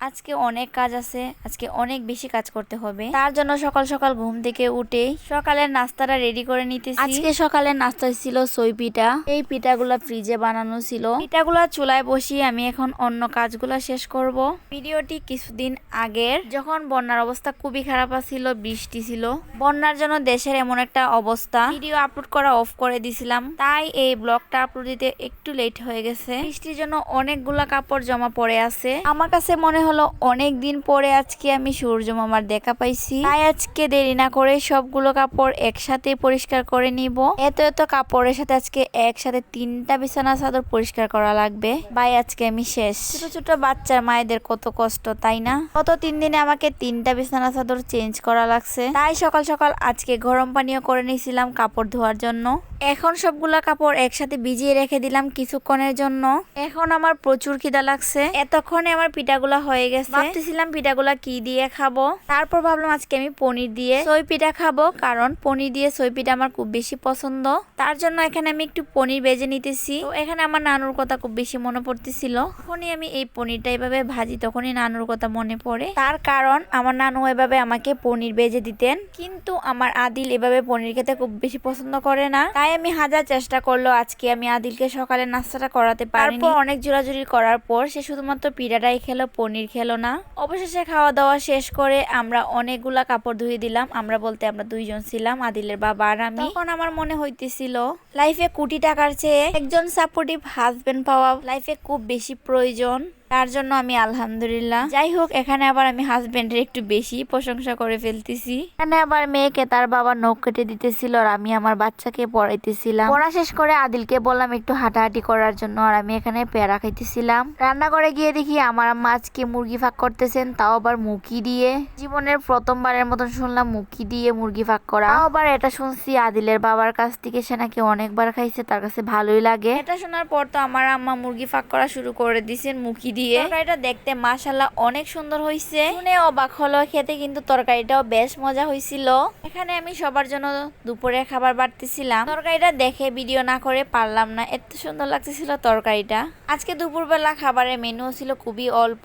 আজকে অনেক কাজ আছে আজকে অনেক বেশি কাজ করতে হবে। তার জন্য সকাল সকাল ঘুম থেকে উঠে সকালের নাস্তাটা রেডি করে নিতেছি। আজকে সকালের নাস্তা ছিল সই পিঠা। এই পিঠাগুলা ফ্রিজে বানানো ছিল। পিঠাগুলা চুলায় বসিয়ে আমি এখন অন্য কাজগুলা শেষ করব। ভিডিওটি কিছুদিন আগের। যখন বন্যার অবস্থা খুবই খারাপ ছিল বৃষ্টি ছিল। বন্যার জন্য দেশের এমন একটা অবস্থা। ভিডিও আপলোড করা অফ করে দিছিলাম। তাই এই ব্লগটা আপলোড দিতে একটু লেট হয়ে গেছে। বৃষ্টির জন্য অনেকগুলা কাপড় জমা পড়ে আছে। আমার কাছে মনে হলো, অনেক দিন পরে আজকে আমি সূর্য মামার দেখা পাইছি। তাই আজকে দেরি না করে সবগুলো কাপড় একসাথে পরিষ্কার করে নিব। এত এত কাপড়ের সাথে আজকে একসাথে তিনটা বিছানা চাদর পরিষ্কার করা লাগবে। ভাই আজকে আমি শেষ। ছোট ছোট বাচ্চার মায়েদের কত কষ্ট, তাই না? গত তিন দিনে আমাকে তিনটা বিছানা চাদর চেঞ্জ করা লাগছে। তাই সকাল সকাল আজকে গরম পানীয় করে নিয়েছিলাম কাপড় ধোয়ার জন্য। এখন সবগুলা কাপড় একসাথে ভিজিয়ে রেখে দিলাম কিছুক্ষণের জন্য। এখন আমার প্রচুর খিদা লাগছে। এতক্ষণে আমার পিঠাগুলা হয়ে গেছে। ভাবতেছিলাম পিঠাগুলা কি দিয়ে খাব। তারপর ভাবলাম আজকে আমি পনির দিয়ে সই পিঠা খাব কারণ পনির দিয়ে সই পিঠা আমার খুব বেশি পছন্দ। তার জন্য এখানে আমি একটু পনির বেজে নিতেছি। তো এখানে আমার নানুর কথা খুব বেশি মনে পড়তেছিল। যখনই আমি এই পনিরটা এভাবে ভাজি তখনই নানুর কথা মনে পড়ে। তার কারণ আমার নানু এভাবে আমাকে পনির বেজে দিতেন। কিন্তু আমার আদিল এভাবে পনির খেতে খুব বেশি পছন্দ করে না। তাই আমি হাজার চেষ্টা করল আজকে আমি আদিলকে সকালে নাস্তাটা করাতে তারপর অনেক জোরাজুরি করার পর সে শুধুমাত্র পিঠাটাই খেলো পনির খেলো না। অবশেষে খাওয়া দাওয়া শেষ করে আমরা অনেকগুলা কাপড় ধুয়ে দিলাম। আমরা বলতে আমরা দুইজন ছিলাম, আদিলের বাবা আর আমি। তখন আমার মনে হইতেছিল লাইফে কোটি টাকার চেয়ে একজন সাপোর্টিভ হাজবেন্ড পাওয়া লাইফে খুব বেশি প্রয়োজন। তার জন্য আমি আলহামদুলিল্লাহ। যাই হোক, এখানে আবার আমি হাজবেন্ডের একটু বেশি প্রশংসা করে ফেলতেছি। এখানে আবার মেয়েকে তার বাবা নখ কেটে দিতেছিল আর আমি আমার বাচ্চাকে পড়াইতেছিলাম। পড়া শেষ করে আদিলকে বললাম একটু হাঁটাহাঁটি করার জন্য আর আমি এখানে পেয়ারা খাইতেছিলাম। রান্না করে গিয়ে দেখি আমার আম্মা আজকে মুরগি ফাঁক করতেছেন, তাও আবার মুখি দিয়ে। জীবনের প্রথমবারের মতন শুনলাম মুখি দিয়ে মুরগি ফাঁক করা। আবার এটা শুনছি আদিলের বাবার কাছ থেকে, সে নাকি অনেকবার খাইছে, তার কাছে ভালোই লাগে। এটা শোনার পর তো আমার আম্মা মুরগি ফাঁক করা শুরু করে দিছেন মুখি দিয়ে তরকারিটা দেখতে মাশাল্লাহ অনেক সুন্দর হয়েছে শুনে অবাক হলো, খেতে কিন্তু তরকারিটাও বেশ মজা হয়েছিল এখানে আমি সবার জন্য দুপুরে খাবার বাড়তেছিলাম। তরকারিটা দেখে ভিডিও না করে পারলাম না। এত সুন্দর লাগতেছিল তরকারিটা। আজকে দুপুরবেলা খাবারের মেনু ছিল খুবই অল্প।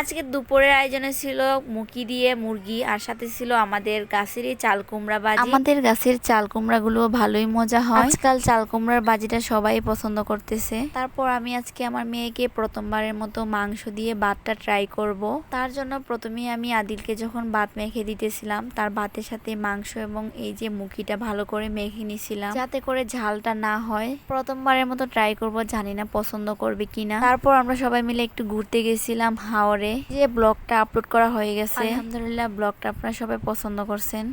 আজকে দুপুরের আয়োজনে ছিল মুখি দিয়ে মুরগি আর সাথে ছিল আমাদের গাছেরই চাল কুমড়া বাজি। আমাদের গাছের চাল কুমড়া গুলো ভালোই মজা হয়। আজকাল চাল কুমড়ার বাজিটা সবাই পছন্দ করতেছে। তারপর আমি আজকে আমার মেয়েকে প্রথমবারের মতো মাংস দিয়ে ভাতটা ট্রাই করব। তার জন্য প্রথমেই আমি আদিলকে যখন ভাত মেখে দিতেছিলাম তার ভাতের সাথে মাংস এবং এই যে মুখিটা ভালো করে মেখে নিছিলাম যাতে করে ঝালটা না হয়। প্রথমবারের মতো ট্রাই করব জানি না পছন্দ করবে কিনা। তারপর আমরা সবাই মিলে একটু ঘুরতে গেছিলাম হাওড়ে যে ব্লগটা আপলোড করা হয়ে গেছে। আলহামদুলিল্লাহ ব্লগটা আপনারা সবাই পছন্দ করছেন।